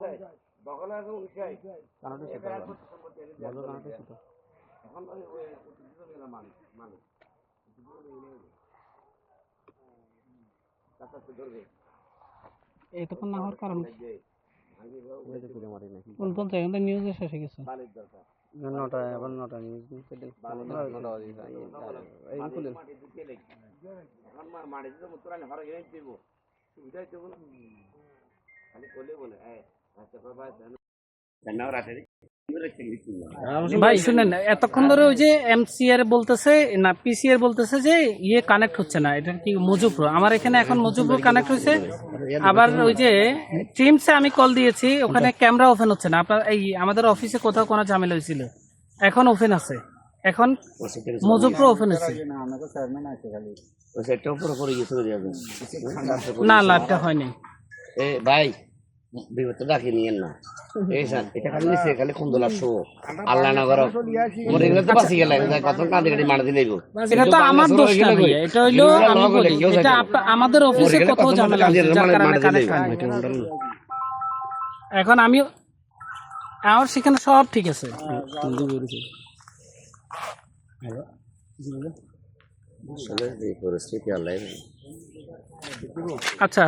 এখন এতক্ষণ না হওয়ার কারণ। তো এখন তো নিউজ এসে গেছে। মালিক দরকার। নটা এখন নটা নিউজ মাটি দিতে মুত্তরা ঘরে গিয়ে দিব। সুবিধা হইতে বলে খালি করলে বলে এই। রাখে ভাই শুনেন এতক্ষণ ধরে ওই যে এমসিআর বলতেছে না পিসিআর বলতেছে যে ইয়ে কানেক্ট হচ্ছে না। এটা কি মজুপ্র? আমার এখানে এখন মজুপ্র কানেক্ট হয়েছে। আবার ওই যে টিমসে আমি কল দিয়েছি ওখানে ক্যামেরা ওপেন হচ্ছে না। আপনার এই আমাদের অফিসে কোথাও কোনো ঝামেলা হয়েছিল। এখন ওপেন আছে। এখন মজুপ্র ওপেন যাবে। না লাভটা হয়নি। এ ভাই বিপদ ডাকি নিয়েন না। এই স্যার এটা খালি নিচে খালি খুন্দলা শো। আল্লাহ না করো মোর এগুলো তো বাসি গেলে কত কাঁদে কাঁদে মারা দিলেই এটা তো আমার দোষ না এটা হইল এটা আমাদের অফিসে কোথাও ঝামেলা যার কারণে কানেক্ট এখন আমি আমার সেখানে সব ঠিক আছে। আচ্ছা।